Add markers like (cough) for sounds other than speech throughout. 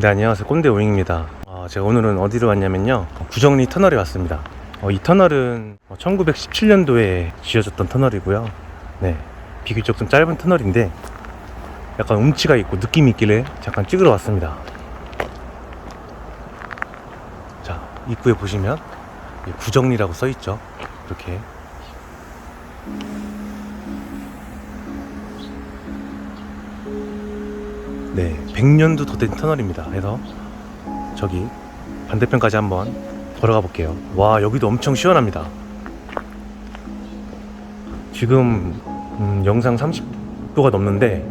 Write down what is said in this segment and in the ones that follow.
네 안녕하세요. 꼰대 오잉입니다. 아, 제가 오늘은 어디로 왔냐면요. 구정리 터널에 왔습니다. 어, 이 터널은 1917년도에 지어졌던 터널이고요. 네 비교적 좀 짧은 터널인데 약간 움치가 있고 느낌이 있길래 잠깐 찍으러 왔습니다. 자 입구에 보시면 이 구정리라고 써있죠. 이렇게 네, 100년도 더 된 터널입니다. 그래서 저기 반대편까지 한번 걸어가 볼게요. 와, 여기도 엄청 시원합니다. 지금 음, 영상 30도가 넘는데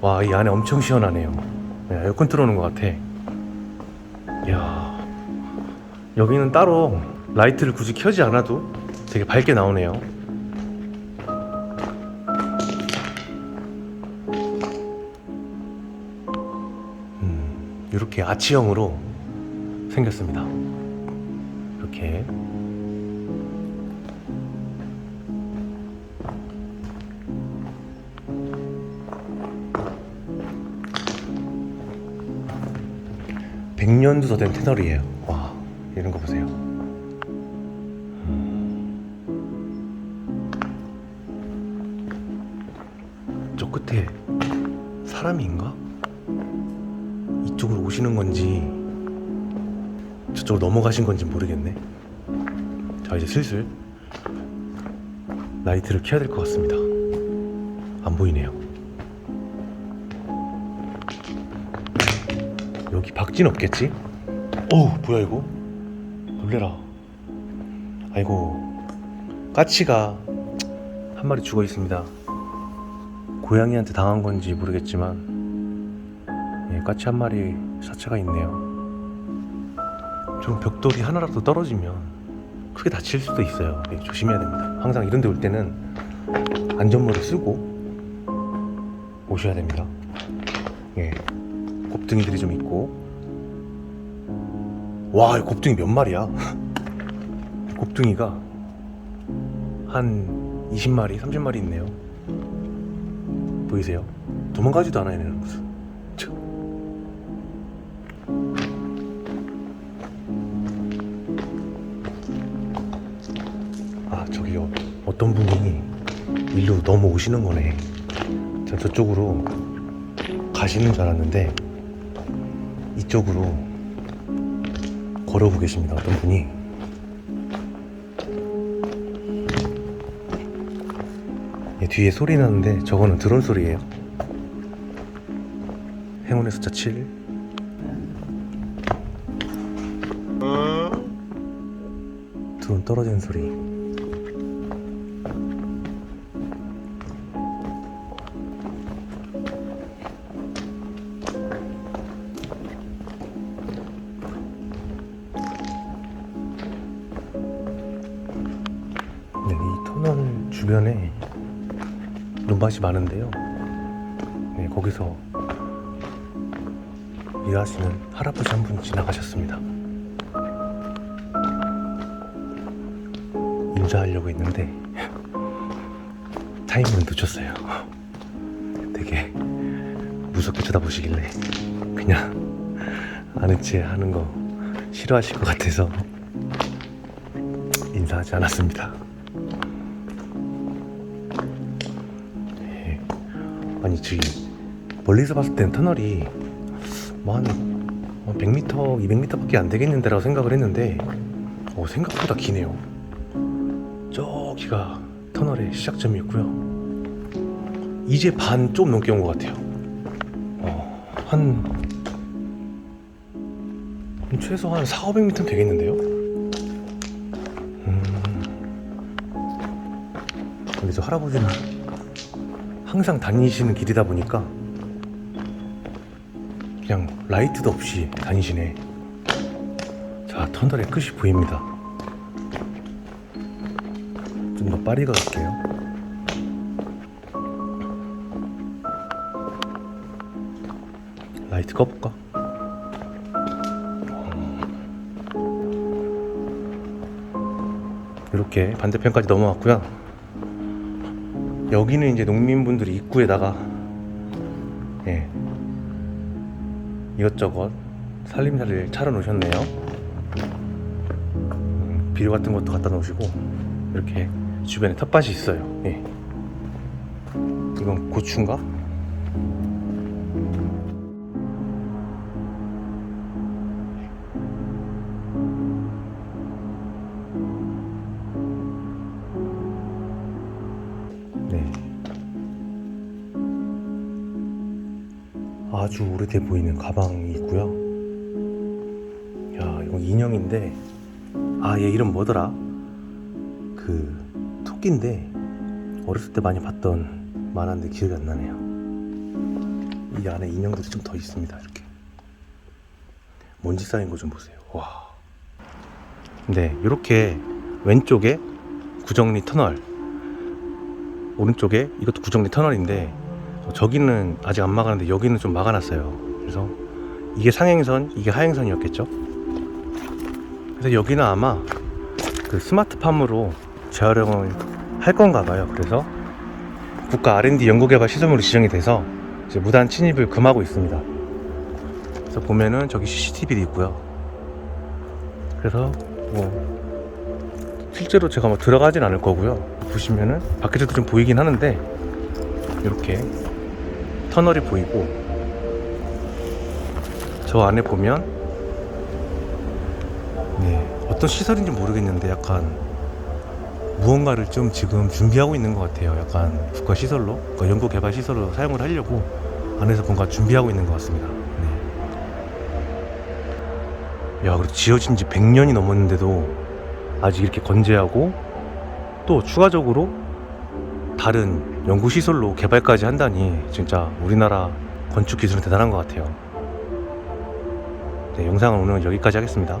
와, 이 안에 엄청 시원하네요. 네, 에어컨 틀어놓은 것 같아. 이야, 여기는 따로 라이트를 굳이 켜지 않아도 되게 밝게 나오네요. 이렇게 아치형으로 생겼습니다. 이렇게 백년도더 된 터널이에요. 와, 이런 거 보세요. 음. 저 끝에 사람인가? 이쪽으로 오시는 건지 저쪽으로 넘어가신 건지 모르겠네. 자 이제 슬슬 라이트를 켜야 될 것 같습니다. 안 보이네요. 여기 박진 없겠지? 어우 뭐야 이거? 놀래라. 아이고 까치가 한 마리 죽어 있습니다. 고양이한테 당한 건지 모르겠지만 예, 까치 한 마리 사체가 있네요. 좀 벽돌이 하나라도 떨어지면 크게 다칠 수도 있어요. 예, 조심해야 됩니다. 항상 이런 데 올 때는 안전모를 쓰고 오셔야 됩니다. 예, 곱등이들이 좀 있고. 와, 이 곱등이 몇 마리야? (laughs) 곱등이가 한 20마리, 30마리 있네요. 보이세요? 도망가지도 않아요, 얘는 무슨. 어떤 분이 일로 넘어오시는 거네. 저 저쪽으로 가시는 줄 알았는데 이쪽으로 걸어오고 계십니다. 어떤 분이. 예, 뒤에 소리 나는데 저거는 드론 소리예요. 행운의 숫자 7 드론 떨어지는 소리 주변에 논밭이 많은데요. 네, 거기서 일하시는 할아버지 한 분 지나가셨습니다. 인사하려고 했는데 타이밍을 놓쳤어요. 되게 무섭게 쳐다보시길래 그냥 아는 체 하는 거 싫어하실 것 같아서 인사하지 않았습니다. 아니 지금 멀리서 봤을 땐 터널이 뭐한 100m, 200m밖에 안 되겠는데라고 생각을 했는데 어, 생각보다 기네요. 저기가 터널의 시작점이었고요. 이제 반 좀 넘게 온 것 같아요. 어, 한, 한 최소 한 4, 500m 되겠는데요? 음. 근데 저 할아버지는 항상 다니시는 길이다 보니까 그냥 라이트도 없이 다니시네. 자, 터널의 끝이 보입니다. 좀더 빨리 가볼게요. 라이트 꺼볼까? 이렇게 반대편까지 넘어왔고요. 여기는 이제 농민분들이 입구에다가 예, 이것저것 살림살이를 차려 놓으셨네요. 음, 비료 같은 것도 갖다 놓으시고 이렇게 주변에 텃밭이 있어요. 예. 이건 고추인가? 아주 오래돼 보이는 가방이 있고요. 야, 이거 인형인데, 아, 얘 이름 뭐더라? 그, 토끼인데, 어렸을 때 많이 봤던 만화인데 기억이 안 나네요. 이 안에 인형들이 좀 더 있습니다, 이렇게. 먼지 쌓인 거 좀 보세요. 와. 네, 이렇게 왼쪽에 구정리 터널, 오른쪽에 이것도 구정리 터널인데, 어, 저기는 아직 안 막았는데 여기는 좀 막아놨어요. 그래서 이게 상행선, 이게 하행선이었겠죠. 그래서 여기는 아마 그 스마트팜으로 재활용을 할 건가 봐요. 그래서 국가 R&D 연구개발 시설물로 지정이 돼서 무단 침입을 금하고 있습니다. 그래서 보면은 저기 CCTV도 있고요. 그래서 뭐 실제로 제가 뭐 들어가진 않을 거고요. 보시면은 밖에서도 좀 보이긴 하는데 이렇게 터널이 보이고 저 안에 보면 네 어떤 시설인지 모르겠는데 약간 무언가를 좀 지금 준비하고 있는 것 같아요. 약간 국가 시설로, 그러니까 연구 개발 시설로 사용을 하려고 안에서 뭔가 준비하고 있는 것 같습니다. 네. 야, 그리고 지어진 지 100년이 넘었는데도 아직 이렇게 건재하고 또 추가적으로 다른 연구 시설로 개발까지 한다니 진짜 우리나라 건축 기술은 대단한 것 같아요. 네, 영상은 오늘 여기까지 하겠습니다.